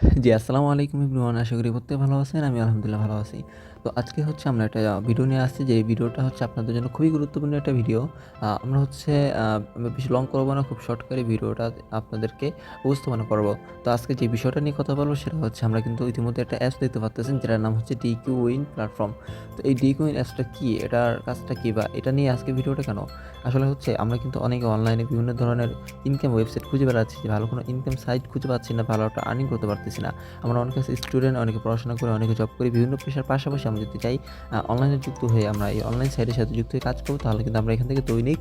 জি, আসসালামু আলাইকুম এভরিওয়ান। আশা করি প্রত্যেকে ভালো আছেন। আমি আলহামদুলিল্লাহ ভালো আছি। তো আজকে হচ্ছে আমরা একটা ভিডিও নিয়ে আসছি যে ভিডিওটা হচ্ছে আপনাদের জন্য খুবই গুরুত্বপূর্ণ একটা ভিডিও। আমরা হচ্ছে বেশি লং করব না, খুব শর্ট করে ভিডিওটা আপনাদেরকে উপস্থাপনা করব তো আজকে যে বিষয়টা নিয়ে কথা বলব সেটা হচ্ছে আমরা কিন্তু ইতিমধ্যে একটা অ্যাপস দেখতে পারতেছেন যেটার নাম হচ্ছে ডিকিউ উইন প্ল্যাটফর্ম। তো এই ডিকিউ উইন অ্যাপসটা কী? এটার কাজটা কী? বা এটা নিয়ে আজকে ভিডিওটা কেন? আসলে হচ্ছে আমরা কিন্তু অনেকে অনলাইনে বিভিন্ন ধরনের ইনকাম ওয়েবসাইট খুঁজে বেড়াচ্ছি ভালো কোনো ইনকাম সাইট খুঁজে পাচ্ছি না, ভালো একটা আর্নিং করতে পারতেছি না। আমরা অনেকে স্টুডেন্ট, অনেকে পড়াশোনা করে, অনেকে জব করি। বিভিন্ন পেশার পাশাপাশি আমরা যদি চাই অনলাইনে যুক্ত হয়ে আমরা এই অনলাইন সাইটের সাথে যুক্ত হয়ে কাজ করব তাহলে কিন্তু আমরা এখান থেকে দৈনিক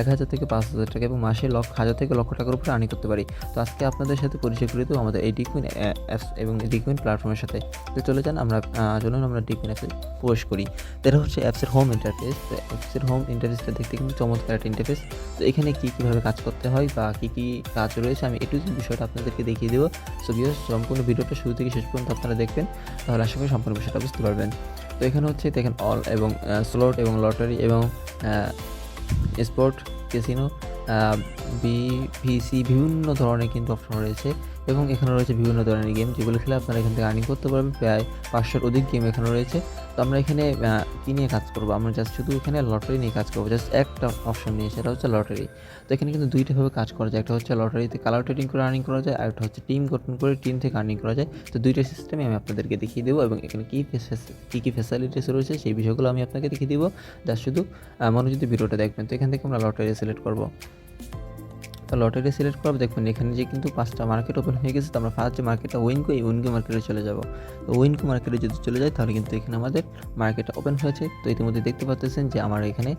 এক হাজার থেকে পাঁচ হাজার টাকা এবং মাসে লক্ষ হাজার থেকে লক্ষ টাকার উপরে আর্নিং করতে পারি। তো আজকে আপনাদের সাথে পরিচয় করে দেবো আমাদের এই ডিকুইন অ্যাপস এবং ডিকুইন প্ল্যাটফর্মের সাথে। তো চলে যান আমরা চলুন আমরা ডিকুইন অ্যাপসে প্রবেশ করি। এটা হচ্ছে অ্যাপসের হোম ইন্টারফেস। তো অ্যাপসের হোম ইন্টারফেসটা দেখতে কিন্তু চমৎকার একটা ইন্টারফেস। তো এখানে কী, কীভাবে কাজ করতে হয় বা কী, কী কাজ রয়েছে আমি এ টু জেড বিষয়টা আপনাদেরকে দেখিয়ে দেবো। সো সম্পূর্ণ ভিডিওটা শুরু থেকে শেষ পর্যন্ত আপনারা দেখবেন তাহলে আশা করি সম্পূর্ণ বিষয়টা বুঝতে পারবেন। তো এখানে হচ্ছে দেখেন অল এবং স্লট এবং লটারি এবং স্পোর্ট, ক্যাসিনো, আ বিভিসি বিভিন্ন ধরনের কিন্তু অপশন রয়েছে এবং এখানে রয়েছে বিভিন্ন ধরনের গেম যেগুলো খেলে আপনারা এখান থেকে আর্নিং করতে পারবেন। প্রায় পাঁচশোর অধিক গেম এখানে রয়েছে। তো আমরা এখানে কী নিয়ে কাজ করব? আমরা জাস্ট শুধু এখানে লটারি নিয়ে কাজ করব জাস্ট একটা অপশন নিয়ে সেটা হচ্ছে লটারি। তো এখানে কিন্তু দুইটাভাবে কাজ করা যায়। একটা হচ্ছে লটারিতে কালার ট্রেডিং করে আর্নিং করা যায়। আর একটা হচ্ছে টিম গঠন করে টিম থেকে আর্নিং করা যায়। তো দুইটা সিস্টেমে আমি আপনাদেরকে দেখিয়ে দেবো এবং এখানে কী কী, কী ফ্যাসিলিটিস রয়েছে সেই বিষয়গুলো আমি আপনাকে দেখিয়ে দিব। জাস্ট শুধু মনোযোগ ভিডিওটা দেখবেন। তো এখান থেকে আমরা লটারি সিলেক্ট করব। তো লটারি সিলেক্ট করব দেখবেন এখানে যে কিন্তু পাঁচটা মার্কেট ওপেন হয়ে গেছে। তো আমরা ফার্স্ট যে মার্কেটটা উইনগো এই উইনগো মার্কেটে চলে যাব। তো উইনকো মার্কেটে যদি চলে যাই তাহলে কিন্তু এখানে আমাদের মার্কেটটা ওপেন হয়েছে। তো ইতিমধ্যে দেখতে পাচ্ছেন যে আমার এখানে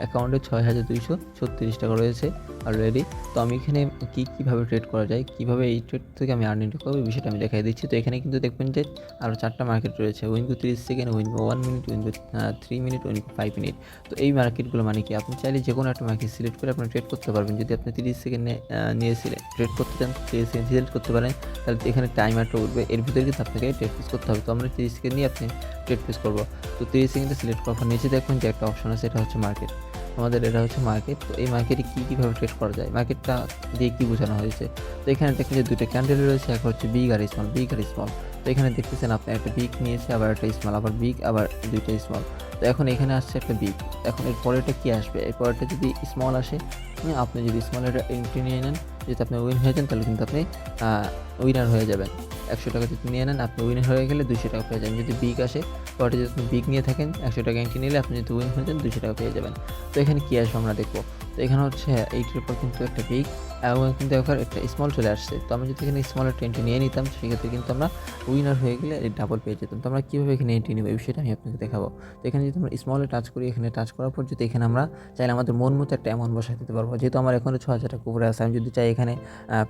অ্যাকাউন্টে ছয় হাজার দুইশো ছত্রিশ টাকা রয়েছে অলরেডি। তো আমি এখানে কী, কীভাবে ট্রেড করা যায়, কীভাবে এই ট্রেড থেকে আমি আর্নিংটা করব বিষয়টা আমি দেখাই দিচ্ছি। তো এখানে কিন্তু দেখবেন যে আরও চারটা মার্কেট রয়েছে। Wingo ৩০ second, Wingo ১ minute, Wingo আ ৩ মিনিট, উইনগো ৫ মিনিট। তো এই মার্কেটগুলো মানে কি আপনি চাইলে যে কোনো একটা মার্কেট সিলেক্ট করে আপনি ট্রেড করতে পারবেন। যদি আপনি ৩০ সেকেন্ডে আ নিয়ে সিলেক্ট ট্রেড করতে চান ৩০ সেকেন্ড সিলেক্ট করতে পারেন। তাহলে এখানে টাইমারটা উঠবে। এর ভিতরে কিন্তু আপনাকে ট্রেড প্লেস করতে হবে। তো আমরা ৩০ সেকেন্ড নিয়ে আপনি ট্রেড প্লেস করব। তো ৩০ সেকেন্ডে সিলেক্ট করার পর নিচে দেখবেন যে একটা অপশন আছে এটা হচ্ছে মার্কেট। আমাদের এটা হচ্ছে মার্কেট। তো এই মার্কেটে কী, কীভাবে ট্রেড করা যায়? মার্কেটটা দিয়ে কী বোঝানো হয়েছে? তো এখানে দেখেন যে দুটো ক্যান্ডেল রয়েছে। এক হচ্ছে বিগ আর স্মল, বিগ আর স্মল। এখানে দেখতেছেন আপনি একটা বিগ নিয়েছে আবার একটা স্মল, আবার বিগ আবার দুইটা স্মল। তো এখন এখানে আসছে একটা বিগ। এখন এর পরেরটা কী আসবে? এর পরেরটা যদি স্মল আসে, আপনি যদি স্মল এটা এন্ট্রি নিয়ে নেন, যদি আপনি উইন হয়ে যান, তাহলে কিন্তু আপনি উইনার হয়ে যাবেন। ১০০ টাকা যদি নিয়ে নেন, আপনি উইনার হয়ে গেলে দুশো টাকা পেয়ে যাবেন। যদি বিগ আসে পরেরটা যদি আপনি বিগ নিয়ে থাকেন ১০০ টাকা এন্ট্রি নিলে আপনি যদি উইন হয়ে যান ২০০ টাকা পেয়ে যাবেন। তো এখানে কী আসবে আমরা দেখব তো এখানে হচ্ছে এইটার পর কিন্তু একটা বিগ এবং কিন্তু একবার একটা স্মল চলে আসছে। তো আমরা যদি এখানে স্মলের এন্ট্রি নিয়ে নিতাম, সেক্ষেত্রে কিন্তু আমরা উইনার হয়ে গেলে ডাবল পেয়ে যেতাম। তো আমরা কীভাবে এখানে এন্ট্রি নেব, এই বিষয়টা আমি আপনাকে দেখাবো। তো এখানে যদি আমরা স্মলে টাচ করি, এখানে টাচ করার পর যদি এখানে আমরা চাইলে আমাদের মন মতো একটা অ্যামাউন্ট বসায় দিতে পারব। যেহেতু আমার এখনও ছ হাজার টাকা উপরে আছে। আমি যদি চাই এখানে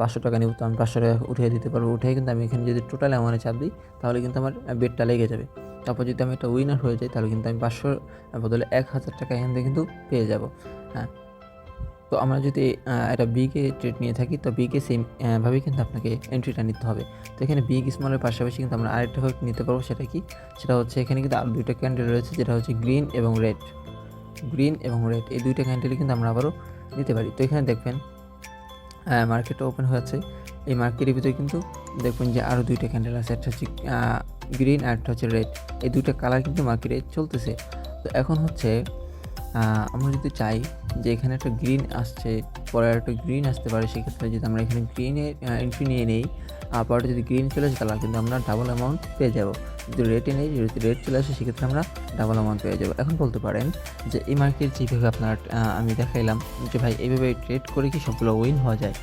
পাঁচশো টাকা নিব তো আমি ৫০০ টাকা উঠিয়ে দিতে পারব। উঠিয়ে কিন্তু আমি এখানে যদি টোটাল অ্যামাউন্টে চাপ দিই, তাহলে কিন্তু আমার বেডটা লেগে যাবে। তারপর যদি আমি একটা উইনার হয়ে যাই, তাহলে কিন্তু আমি পাঁচশোর বদলে এক হাজার টাকা এখান থেকে কিন্তু পেয়ে যাব। হ্যাঁ। তো আমরা যদি একটা বিগে ট্রেড নিয়ে থাকি, তো বিগে সেম ভাবেই কিন্তু আপনাকে এন্ট্রিটা নিতে হবে। তো এখানে বিগ স্মলের পাশাপাশি কিন্তু আমরা আরেকটা নিতে পারব, সেটা কি? সেটা হচ্ছে এখানে কিন্তু আরও ২ টা ক্যান্ডেল রয়েছে, যেটা হচ্ছে গ্রিন এবং রেড। গ্রিন এবং রেড এই ২ টা ক্যান্ডেলই কিন্তু আমরা আবারও নিতে পারি। তো এখানে দেখবেন মার্কেটটা ওপেন হয়েছে। এই মার্কেটের ভিতরে কিন্তু দেখবেন যে আরও দুইটা ক্যান্ডেল আছে। একটা হচ্ছে গ্রিন আর একটা হচ্ছে রেড। এই দুইটা কালার কিন্তু মার্কেটে চলতেছে। তো এখন হচ্ছে আমরা যদি চাই যে এখানে একটা গ্রিন আসছে, পরে আরেকটা গ্রিন আসতে পারে সেক্ষেত্রে যদি আমরা এখানে গ্রিনে এন্ট্রি নিয়ে নেই, পরেরটা যদি গ্রিন চলে আসে, তাহলে কিন্তু আমরা ডাবল অ্যামাউন্ট পেয়ে যাব। যদি রেডে নেই, যদি রেড চলে আসে, সেক্ষেত্রে আমরা ডাবল অ্যামাউন্ট পেয়ে যাব। এখন বলতে পারেন যে, এই মার্কেট যেভাবে আপনার আমি দেখাইলাম যে, ভাই এইভাবে ট্রেড করে কি সবগুলো উইন হওয়া যায়?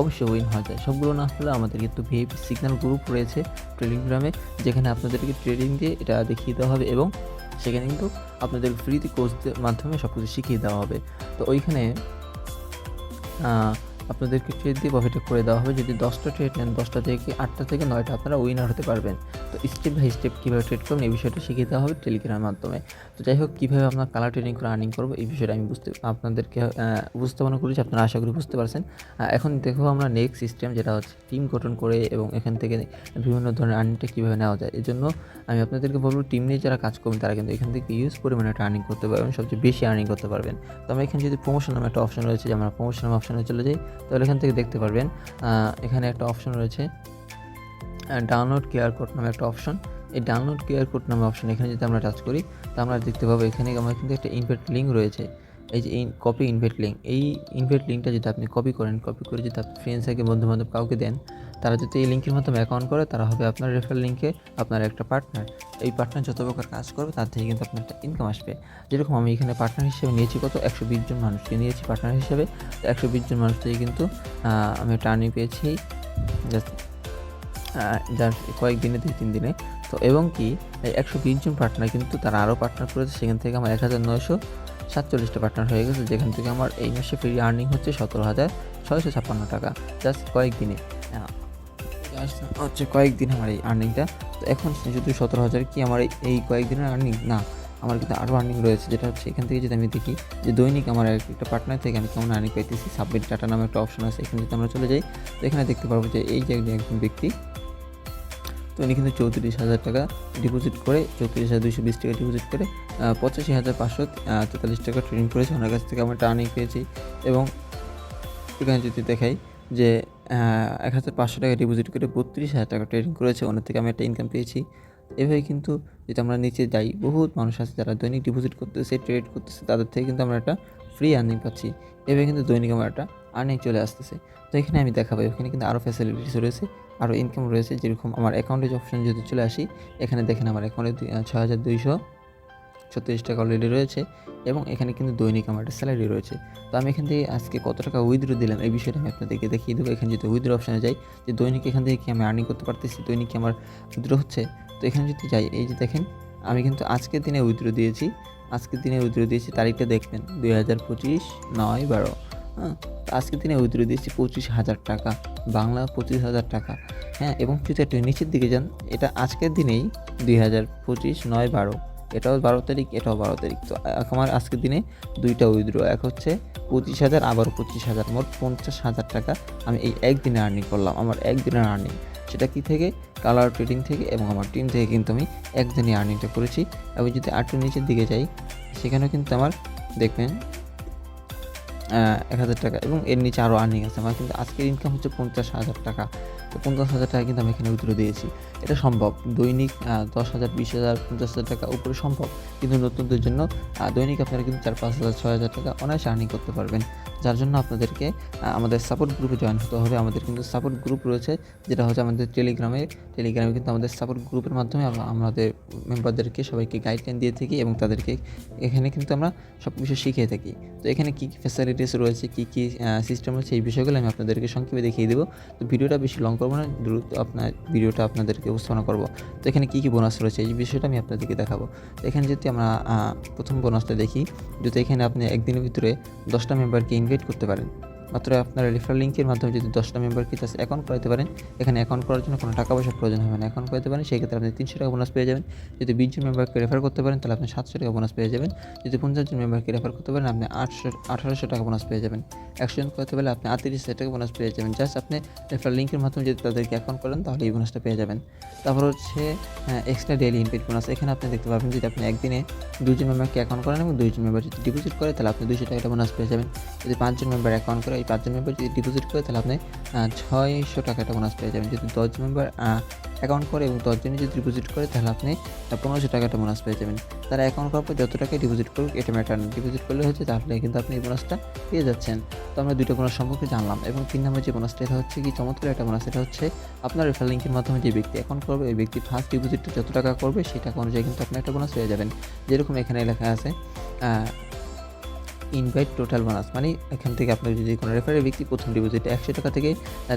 অবশ্যই উইন হওয়া যায়। সবগুলো না হলেও আমাদের কিন্তু ভিআইপি সিগন্যাল গ্রুপ রয়েছে টেলিগ্রামে যেখানে আপনাদেরকে ট্রেডিং দিয়ে এটা দেখিয়ে দেওয়া হবে এবং সেখানে কিন্তু আপনাদের ফ্রিতে কোর্সের মাধ্যমে সব কিছু শিখিয়ে দেওয়া হবে। তো ওইখানে আপনাদেরকে ট্রেড দিয়ে প্রফিটে করে দেওয়া হবে। যদি ১০ টা ট্রেড নেন, দশটা থেকে আটটা থেকে নয়টা আপনারা উইনার হতে পারবেন। তো স্টেপ বাই স্টেপ কীভাবে ট্রেড করবেন এই বিষয়টা শিখিয়ে দেওয়া হবে টেলিগ্রামের মাধ্যমে। তো যাই হোক কীভাবে আপনার কালার ট্রেডিং করে আর্নিং করব এই বিষয়টা আমি বুঝতে আপনাদেরকে উপস্থাপনা করেছি আপনারা আশা করি বুঝতে পারছেন। এখন দেখো আমরা নেক্সট সিস্টেম যেটা হচ্ছে টিম গঠন করে এবং এখান থেকে বিভিন্ন ধরনের আর্নিংটা কীভাবে নেওয়া যায়। এজন্য আমি আপনাদেরকে বলব টিম নিয়ে যারা কাজ করবেন তারা কিন্তু এখান থেকে ইউজ পরিমাণে একটা আর্নিং করতে পারবেন, সবচেয়ে বেশি আর্নিং করতে পারবেন। তো আমরা এখানে যদি প্রমোশন নামে একটা অপশন রয়েছে যে আমরা প্রমোশন অপশনে চলে যাই তাহলে এখান থেকে দেখতে পারবেন এখানে একটা অপশন রয়েছে ডাউনলোড কিউআর কোড নামে একটা অপশন এই ডাউনলোড কিউআর কোড নামে অপশন এখানে যদি আমরা টাচ করি, তা আমরা দেখতে পাবো এখানে আমার কিন্তু একটা ইনভেট লিঙ্ক রয়েছে। এই যে কপি ইনভেট লিঙ্ক এই ইনভেট লিঙ্কটা যদি আপনি কপি করেন কপি করে যদি আপনি ফ্রেন্ডসকে বন্ধু বান্ধব কাউকে দেন, তারা যদি এই লিঙ্কের মাধ্যমে অ্যাকাউন্ট করে, তারা হবে আপনার রেফার লিঙ্কে আপনার একটা পার্টনার এই পার্টনার যত প্রকার কাজ করবে, তার থেকে কিন্তু আপনার একটা ইনকাম আসবে। যেরকম আমি এখানে পার্টনার হিসেবে নিয়েছি কত? একশো বিশ জন মানুষকে নিয়েছি পার্টনার হিসেবে। একশো বিশ জন মানুষ থেকে কিন্তু আমি একটা আর্নিং পেয়েছি। জাস্ট যার কয়েকদিনে দুই তিন দিনে। তো এবং কি একশো বিশ জন পার্টনার কিন্তু তারা আরও পার্টনার করেছে। সেখান থেকে আমার এক হাজার নয়শো সাতচল্লিশটা পার্টনার হয়ে গেছে। যেখান থেকে আমার এই মাসে ফ্রি আর্নিং হচ্ছে সতেরো হাজার ছয়শো ছাপ্পান্ন টাকা জাস্ট কয়েকদিনে। আহ, just হচ্ছে কয়েকদিন আমার এই আর্নিংটা তো এখন যদি সতেরো হাজার কি আমার এই- কয়েকদিনের আর্নিং না আমার কিন্তু আরও আর্নিং রয়েছে। যেটা হচ্ছে এখান থেকে যদি আমি দেখি যে দৈনিক আমার এক- একটা পার্টনার থেকে আমি কেমন আর্নিং পাইতেছি। সাবমিট ডাটা নামে একটা অপশন আছে। এখানে যদি আমরা চলে যাই। তো এখানে দেখতে পারব যে এই যে একজন ব্যক্তি তো উনি কিন্তু চৌত্রিশ হাজার টাকা ডিপোজিট করে, চৌত্রিশ হাজার দুশো বিশ টাকা ডিপোজিট করে পঁচাশি হাজার পাঁচশো তেতাল্লিশ টাকা ট্রেডিং করেছে। ওনার কাছ থেকে আমরা টার্নিং পেয়েছি এবং এখানে যদি দেখাই যে এক হাজার পাঁচশো টাকা ডিপোজিট করে বত্রিশ হাজার টাকা ট্রেডিং করেছে, ওনার থেকে আমি একটা ইনকাম পেয়েছি। এভাবে কিন্তু যদি আমরা নিচে যাই, বহুত মানুষ আছে যারা দৈনিক ডিপোজিট করতেছে ট্রেড করতেছে, তাদের থেকে কিন্তু আমরা একটা ফ্রি আর্নিং পাচ্ছি। এভাবে কিন্তু দৈনিক আমার একটা আর্নিং চলে আসতেছে। তো এখানে আমি দেখাবো, এখানে কিন্তু আরও ফ্যাসিলিটিস রয়েছে আরও ইনকাম রয়েছে, যেরকম আমার অ্যাকাউন্টে অপশন যদি চলে আসি, এখানে দেখেন আমার অ্যাকাউন্টে ছয় হাজার দুইশো ছত্রিশ টাকা অলরেডি রয়েছে এবং এখানে কিন্তু দৈনিক আমার একটা স্যালারি রয়েছে। তো আমি এখান থেকে আজকে কত টাকা উইথড্র দিলাম, এই বিষয়টা আমি আপনাদেরকে দেখিয়ে দেবো। এখানে যদি উইথড্র অপশানে যাই, যে দৈনিক এখান থেকে কি আমি আর্নিং করতে পারতেছি, দৈনিক আমার উইথড্র হচ্ছে? তো এখানে যদি যাই, এই যে দেখেন, আমি কিন্তু আজকের দিনে উইথড্র দিয়েছি। আজকের দিনে উইথড্র দিয়েছি তারিখটা দেখবেন, দুই হাজার পঁচিশ, নয়, বারো। হ্যাঁ আজকের দিনে উইথড্র দিয়েছি পঁচিশ হাজার টাকা, বাংলা পঁচিশ হাজার টাকা। হ্যাঁ এবং যদি একটু নিচের দিকে যান, এটা আজকের দিনেই দুই হাজার পঁচিশ, নয়, বারো। এটাও বারো তারিখ, এটাও বারো তারিখ। তো আমার আজকের দিনে দুইটা উইথড্র, এক হচ্ছে পঁচিশ হাজার আবার পঁচিশ হাজার। মোট পঞ্চাশ হাজার টাকা আমি এই একদিনে আর্নিং করলাম, আমার একদিনের আর্নিং সেটা কি থেকে? কালার ট্রেডিং থেকে এবং আমার টিম থেকে কিন্তু আমি একদিনই আর্নিংটা করেছি। এবং যদি আরেকটু নিচের দিকে যাই, সেখানেও কিন্তু আমার দেখবেন এক হাজার টাকা এবং এর নিচে আরও আর্নিং আছে। আমার কিন্তু আজকের ইনকাম হচ্ছে পঞ্চাশ হাজার টাকা। তো পঞ্চাশ হাজার টাকা কিন্তু আমি এখানে উত্তর দিয়েছি। এটা সম্ভব। দৈনিক দশ হাজার, বিশ হাজার, পঞ্চাশ হাজার টাকা উপরে সম্ভব। কিন্তু নতুনদের জন্য দৈনিক আপনারা কিন্তু চার, পাঁচ হাজার, ছয় হাজার টাকা অনায়াসে আর্নিং করতে পারবেন। যার জন্য আপনাদেরকে আমাদের সাপোর্ট গ্রুপে জয়েন হতে হবে। আমাদের কিন্তু সাপোর্ট গ্রুপ রয়েছে, যেটা হচ্ছে আমাদের টেলিগ্রামে টেলিগ্রামে কিন্তু আমাদের সাপোর্ট গ্রুপের মাধ্যমে আমরা, আমাদের মেম্বারদেরকে সবাইকে গাইডলাইন দিয়ে থাকি এবং তাদেরকে এখানে কিন্তু আমরা সব কিছু শিখিয়ে থাকি। তো এখানে কী কী ফ্যাসিলিটিস রয়েছে, কী কী সিস্টেম রয়েছে, এই বিষয়গুলো আমি আপনাদেরকে সংক্ষেপে দেখিয়ে দেবো। তো ভিডিওটা বেশি লং করব না, দ্রুত আপনার ভিডিওটা আপনাদেরকে উপস্থাপনা করব। তো এখানে কী কী বোনাস রয়েছে, এই বিষয়টা আমি আপনাদেরকে দেখাবো। তো এখানে যদি আমরা প্রথম বোনাসটা দেখি, যদি এখানে আপনি একদিনের ভিতরে দশটা মেম্বারকে ইনভাইট করতে পারেন। মাত্র আপনার রেফার লিঙ্কের মাধ্যমে যদি দশটা মেম্বারকে জাস্ট অ্যাকাউন্ট করাতে পারেন, এখানে অ্যাকাউন্ট করার জন্য কোনো টাকা পয়সার প্রয়োজন হবে না। অ্যাকাউন্ট করতে পারেন সেক্ষেত্রে আপনি তিনশো টাকা বোনাস পেয়ে যাবেন। যদি বিশ জন মেম্বারকে রেফার করতে পারেন, তাহলে আপনি সাতশো টাকা বোনাস পেয়ে যাবেন। যদি পঞ্চাশ জন মেম্বারকে রেফার করতে পারেন, আপনি আটশো, আঠারোশো টাকা বোনাস পেয়ে যাবেন। একশো জন করতে পারলে আপনি আটত্রিশ হাজার টাকা বোনাস পেয়ে যাবেন। জাস্ট আপনি রেফার লিঙ্কের মাধ্যমে যদি তাদেরকে অ্যাকাউন্ট করেন, তাহলে এই বোনাসটা পেয়ে যাবেন। তারপর হচ্ছে এক্সট্রা ডেইলি ইনভেট বোনাস এখানে আপনি দেখতে পাবেন, যদি আপনি একদিনে দুজন মেম্বারকে অ্যাকাউন্ট করেন এবং দুইজন মেম্বার যদি ডিপোজিট করে, তাহলে আপনি দুইশো টাকা বোনাস পেয়ে যাবেন। যদি পাঁচজন মেম্বার অ্যাকাউন্ট করে এই পাঁচজন মেম্বার যদি ডিপোজিট করে, তাহলে আপনি ছয়শো টাকাটা বোনাস পেয়ে যাবেন। যদি দশজন মেম্বার অ্যাকাউন্ট করে এবং দশজনই যদি ডিপোজিট করে, তাহলে আপনি পনেরোশো টাকাটা বোনাস পেয়ে যাবেন। তারা অ্যাকাউন্ট করার পর যত টাকা ডিপোজিট করুক, এটা ম্যাটার না। ডিপোজিট করলে হচ্ছে তাহলে কিন্তু আপনি এই বোনাসটা পেয়ে যাচ্ছেন। তো আমরা দুটো বোনাস সম্পর্কে জানলাম এবং তিন নম্বর যে বোনাসটা এটা হচ্ছে কি চমৎকার একটা বোনাস এটা হচ্ছে আপনার রেফার লিঙ্কের মাধ্যমে যে ব্যক্তি অ্যাকাউন্ট করবে, ওই ব্যক্তি ফার্স্ট ডিপোজিটটা যত টাকা করবে, সেই টাকা অনুযায়ী কিন্তু আপনি একটা বোনাস পেয়ে যাবেন। যেরকম এখানে লেখা আছে ইনভাইট টোটাল বোনাস মানে এখান থেকে আপনার যদি কোনো রেফারের ব্যক্তি প্রথম ডিপোজিট একশো টাকা থেকে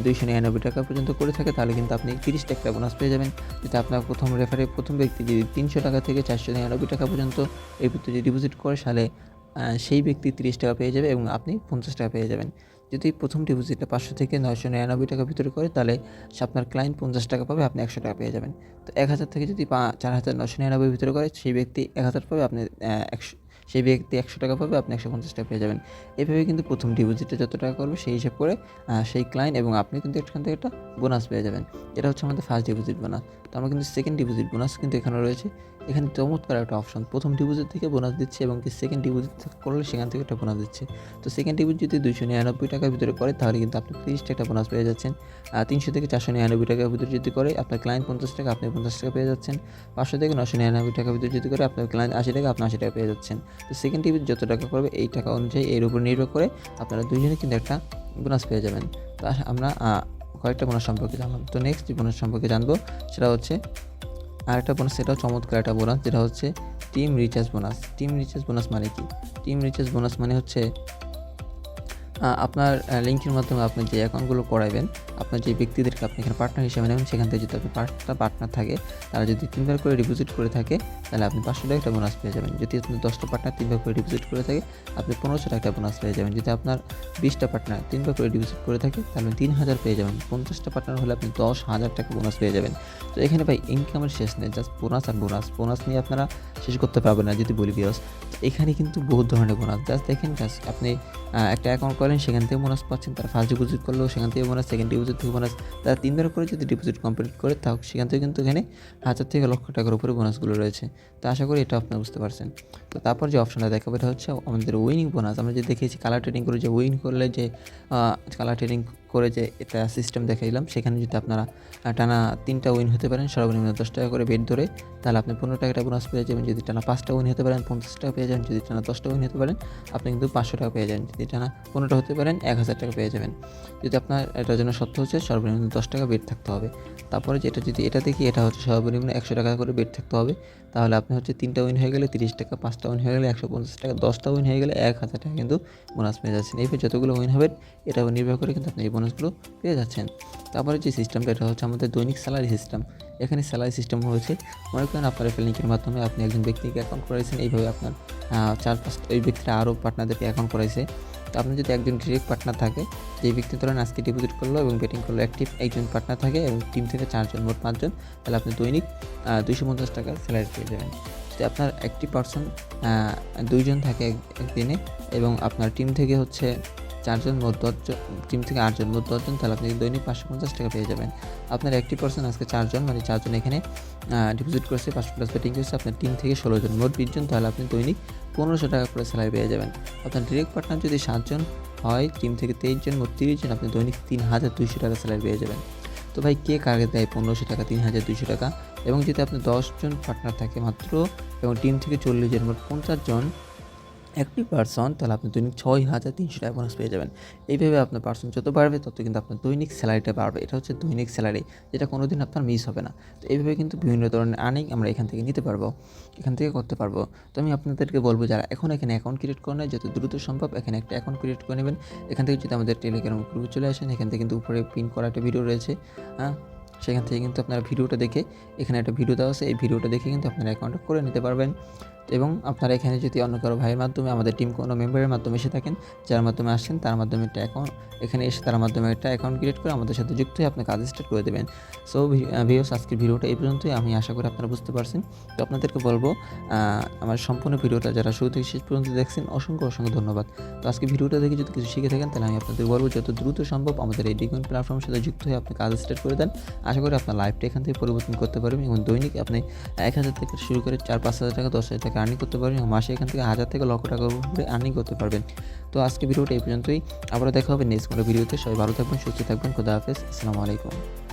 দুইশো নিরানব্বই টাকা পর্যন্ত করে থাকে তাহলে কিন্তু আপনি তিরিশ টাকা বোনাস পেয়ে যাবেন। যদি আপনার প্রথম রেফারে প্রথম ব্যক্তি যদি তিনশো টাকা থেকে চারশো নিরানব্বই টাকা পর্যন্ত এই যদি ডিপোজিট করে আহ, সেই ব্যক্তি তিরিশ টাকা পেয়ে যাবে এবং আপনি পঞ্চাশ টাকা পেয়ে যাবেন। যদি প্রথম ডিপোজিটটা পাঁচশো থেকে নয়শো নিরানব্বই টাকার ভিতরে করে তাহলে আপনার ক্লায়েন্ট পঞ্চাশ টাকা পাবে আপনি একশো টাকা পেয়ে যাবেন। তো এক হাজার থেকে যদি চার হাজার নশো নিরানব্বই ভিতরে করে সেই ব্যক্তি এক হাজার পাবে আপনি একশো সেই ব্যক্তি একশো টাকা পাবে, আপনি একশো পঞ্চাশ টাকা পেয়ে যাবেন। এভাবে কিন্তু প্রথম ডিপোজিটে যত টাকা করবে সেই হিসাব করে সেই ক্লায়েন্ট এবং আপনি কিন্তু এখান থেকে একটা বোনাস পেয়ে যাবেন। এটা হচ্ছে আমাদের ফার্স্ট ডিপোজিট বোনাস তো আমরা কিন্তু সেকেন্ড ডিপোজিট বোনাস কিন্তু এখানে রয়েছে। এখানে চমৎকার একটা অপশন প্রথম ডিপোজিট থেকে বোনাস দিচ্ছে এবং কি সেকেন্ড ডিপোজিট করলে সেখান থেকে একটা বোনাস দিচ্ছে। তো সেকেন্ড ডিপোজিট যদি দুশো নিরানব্বই টাকার ভিতরে করে, তাহলে কিন্তু আপনি তিরিশ টাকা বোনাস পেয়ে যাচ্ছেন। তিনশো থেকে চারশো নিরানব্বই টাকার ভিতরে যদি করে, আপনার ক্লায়েন্ট পঞ্চাশ টাকা, আপনি পঞ্চাশ টাকা পেয়ে যাচ্ছেন। পাঁচশো থেকে নশো নিরানব্বই টাকার ভিতরে যদি করে, আপনার ক্লায়েন্ট আশি টাকা, আপনি আশি টাকা পেয়ে যাচ্ছেন। তো সেকেন্ড ডিপোজিট যত টাকা করবে, এই টাকা অনুযায়ী এর উপর নির্ভর করে আপনারা দুজনে কিন্তু একটা বোনাস পেয়ে যাবেন। তো আমরা কয়েকটা বোনাস সম্পর্কে জানলাম। তো নেক্সট বোনাস সম্পর্কে জানব, সেটা হচ্ছে আরেকটা বোনাস সেটাও চমৎকার একটা বোনাস যেটা হচ্ছে team recharge bonus team recharge bonus মানে কি? টিম রিচার্জ বোনাস মানে হচ্ছে আপনার লিঙ্কের মাধ্যমে আপনি যে অ্যাকাউন্টগুলো করাবেন আপনার যে ব্যক্তিদেরকে আপনি এখানে পার্টনার হিসেবে নেবেন, সেখান থেকে যদি আপনি পাঁচটা পার্টনার থাকে, তারা যদি তিনবার করে ডিপোজিট করে থাকে, তাহলে আপনি পাঁচশো টাকা একটা বোনাস পেয়ে যাবেন। যদি আপনি দশটা পার্টনার তিনবার করে ডিপোজিট করে থাকে, আপনি পনেরোশো টাকা বোনাস পেয়ে যাবেন। যদি আপনার বিশটা পার্টনার তিনবার করে ডিপোজিট করে থাকে, তাহলে তিন হাজার পেয়ে যাবেন। পঞ্চাশটা পার্টনার হলে আপনি দশ হাজার টাকা বোনাস পেয়ে যাবেন। তো এখানে ভাই ইনকামের শেষ নেই জাস্ট বোনাস আর বোনাস বোনাস নিয়ে আপনারা শেষ করতে পারবেন না, যদি বলি বিয়স এখানে কিন্তু বহু ধরনের বোনাস জাস্ট দেখেন জাস্ট আপনি একটা অ্যাকাউন্ট করেন, সেখান থেকে বোনাস পাচ্ছেন, তারা ফার্স্ট ডিপোজিট করলেও সেখান থেকে বোনাস সেকেন্ড ডিপোজিট থেকে বোনাস, তারা তিনবার করে যদি ডিপোজিট কমপ্লিট করে তাও সেখান থেকে কিন্তু এখানে হাজার থেকে লক্ষ টাকার উপরে বোনাসগুলো রয়েছে। তো আশা করি এটা আপনারা বুঝতে পারছেন। তো তারপর যে অপশনটা দেখাবো, এটা হচ্ছে আমাদের উইনিং বোনাস আমরা যে দেখেছি কালার ট্রেডিং করে যে উইন করলে যে কালার ট্রেডিং করে যে এটা সিস্টেম দেখাইলাম, সেখানে যদি আপনারা টানা তিনটা উইন হতে পারেন, সর্বনিম্ন দশ টাকা করে বেড ধরে, তাহলে আপনি পনেরো টাকাটা বোনাস পেয়ে যাবেন। যদি টানা পাঁচটা উইন হতে পারেন, পঞ্চাশ টাকা পেয়ে যাবেন। যদি টানা দশটা উইন হতে পারেন, আপনি কিন্তু পাঁচশো টাকা পেয়ে যাবেন। যদি টানা পনেরোটা হতে পারেন, এক হাজার টাকা পেয়ে যাবেন। যদি আপনার এটার জন্য সত্য হচ্ছে, সর্বনিম্ন দশ টাকা বেড থাকতে হবে। তারপরে যেটা যদি এটা দেখি, এটা হচ্ছে সর্বনিম্ন একশো টাকা করে বেড থাকতে হবে। তাহলে আপনি হচ্ছে তিনটা উইন হয়ে গেলে তিরিশ টাকা, পাঁচটা উইন হয়ে গেলে একশো পঞ্চাশ টাকা, দশটা উইন হয়ে গেলে এক হাজার টাকা কিন্তু বোনাস পেয়ে যাচ্ছেন। এইভাবে যতগুলো উইন হবে, এটা নির্ভর করে কিন্তু আপনি এই বোনাসগুলো পেয়ে যাচ্ছেন। তারপরে যে সিস্টেমটা এটা হচ্ছে আমাদের দৈনিক স্যালারি সিস্টেম এখানে স্যালারি সিস্টেম হয়েছে, মনে করেন আপনার লিঙ্কের মাধ্যমে আপনি একজন ব্যক্তিকে অ্যাকাউন্ট করাইছেন, এইভাবে আপনার চার পাঁচটা ওই ব্যক্তিরা আরও পার্টনারদেরকে অ্যাকাউন্ট করাইছে। তো আপনি যদি একজন ডিরেক্ট পার্টনার থাকে যে ব্যক্তি ধরেন আজকে ডিপোজিট করল এবং বেটিং করল অ্যাক্টিভ একজন পার্টনার থাকে এবং টিম থেকে চারজন মোট পাঁচজন, তাহলে আপনি দৈনিক দুইশো পঞ্চাশ টাকা স্যালারি পেয়ে যাবেন। যদি আপনার একটি পার্সন দুইজন থাকে এক- একদিনে এবং আপনার টিম থেকে হচ্ছে চারজন মোট দশজন টিম থেকে আটজন মোট দশজন তাহলে আপনি দৈনিক পাঁচশো পঞ্চাশ টাকা পেয়ে যাবেন। আপনার একটি পার্সন আজকে চারজন মানে চারজন এখানে ডিপোজিট করেছে, পাঁচশো প্লাস বেটিং করেছে, আপনার টিম থেকে ষোলো জন মোট বিশজন তাহলে আপনি দৈনিক পনেরোশো টাকা করে স্যালারি পেয়ে যাবেন। আপনার ডিরেক্ট পার্টনার যদি সাতজন হয় টিম থেকে তেইশ জন মোট তিরিশ জন আপনি দৈনিক তিন হাজার দুইশো টাকা স্যালারি পেয়ে যাবেন। তো ভাই, কে কাকে দেয় পনেরোশো টাকা তিন হাজার দুইশো টাকা? এবং যদি আপনি দশজন পার্টনার থাকে মাত্র, এবং টিম থেকে চল্লিশ জন মোট পঞ্চাশ জন একটি পার্সন তাহলে আপনি দৈনিক ছয় হাজার তিনশো টাকা বোনাস পেয়ে যাবেন। এইভাবে আপনার পার্সন যত বাড়বে, তত কিন্তু আপনার দৈনিক স্যালারিটা বাড়বে। এটা হচ্ছে দৈনিক স্যালারি যেটা কোনো দিন আপনার মিস হবে না। তো এইভাবে কিন্তু বিভিন্ন ধরনের আর্নিং আমরা এখান থেকে নিতে পারব। এখান থেকে করতে পারব। তো আমি আপনাদেরকে বলব, যারা এখন এখানে অ্যাকাউন্ট ক্রিয়েট করে নেয়, যত দ্রুত সম্ভব এখানে একটা অ্যাকাউন্ট ক্রিয়েট করে নেবেন। এখান থেকে যদি আমাদের টেলিগ্রাম গ্রুপে চলে আসেন, এখান থেকে কিন্তু উপরে পিন করা একটা ভিডিও রয়েছে। হ্যাঁ? সেখান থেকে কিন্তু আপনারা ভিডিওটা দেখে, এখানে একটা ভিডিও দেওয়া আছে। এই ভিডিওটা দেখে কিন্তু আপনারা অ্যাকাউন্টটা করে নিতে পারবেন। এবং আপনারা এখানে যদি অন্য কারও ভাইয়ের মাধ্যমে, আমাদের টিম কোনো মেম্বারের মাধ্যমে এসে থাকেন, যার মাধ্যমে আসছেন, তার মাধ্যমে একটা অ্যাকাউন্ট এখানে এসে তার মাধ্যমে একটা অ্যাকাউন্ট ক্রিয়েট করে আমাদের সাথে যুক্ত হয়ে আপনি কাজ স্টার্ট করে দেবেন। সো ভিডিওস আজকের ভিডিওটা এই পর্যন্তই। আমি আশা করি আপনারা বুঝতে পারছেন। তো আপনাদেরকে বলব আমার সম্পূর্ণ ভিডিওটা যারা শুরু থেকে শেষ পর্যন্ত দেখছেন, অসংখ্য অসংখ্য ধন্যবাদ। তো আজকে ভিডিওটা দেখে যদি কিছু শিখে থাকেন, তাহলে আমি আপনাদের বলব, যত দ্রুত সম্ভব আমাদের এই ডিকমেন্ট প্ল্যাটফর্মের সাথে যুক্ত হয়ে আপনি কাজ স্টার্ট করে দেন। আশা করি আপনার লাইফটা এখান থেকে পরিবর্তন করতে পারবেন এবং দৈনিক আপনি এক হাজার থেকে শুরু করে চার পাঁচ হাজার টাকা, দশ হাজার টাকা আর্নিং করতে পারবেন, মাসে এখান থেকে হাজার থেকে লক্ষ টাকা উপরে আর্নিং করতে পারবেন। তো আজকে ভিডিওটা এই পর্যন্তই। আবার দেখা হবে নেক্সট কোনো ভিডিওতে সবাই ভালো থাকবেন, সুস্থ থাকবেন। খোদা হাফেজ। আসসালামু আলাইকুম।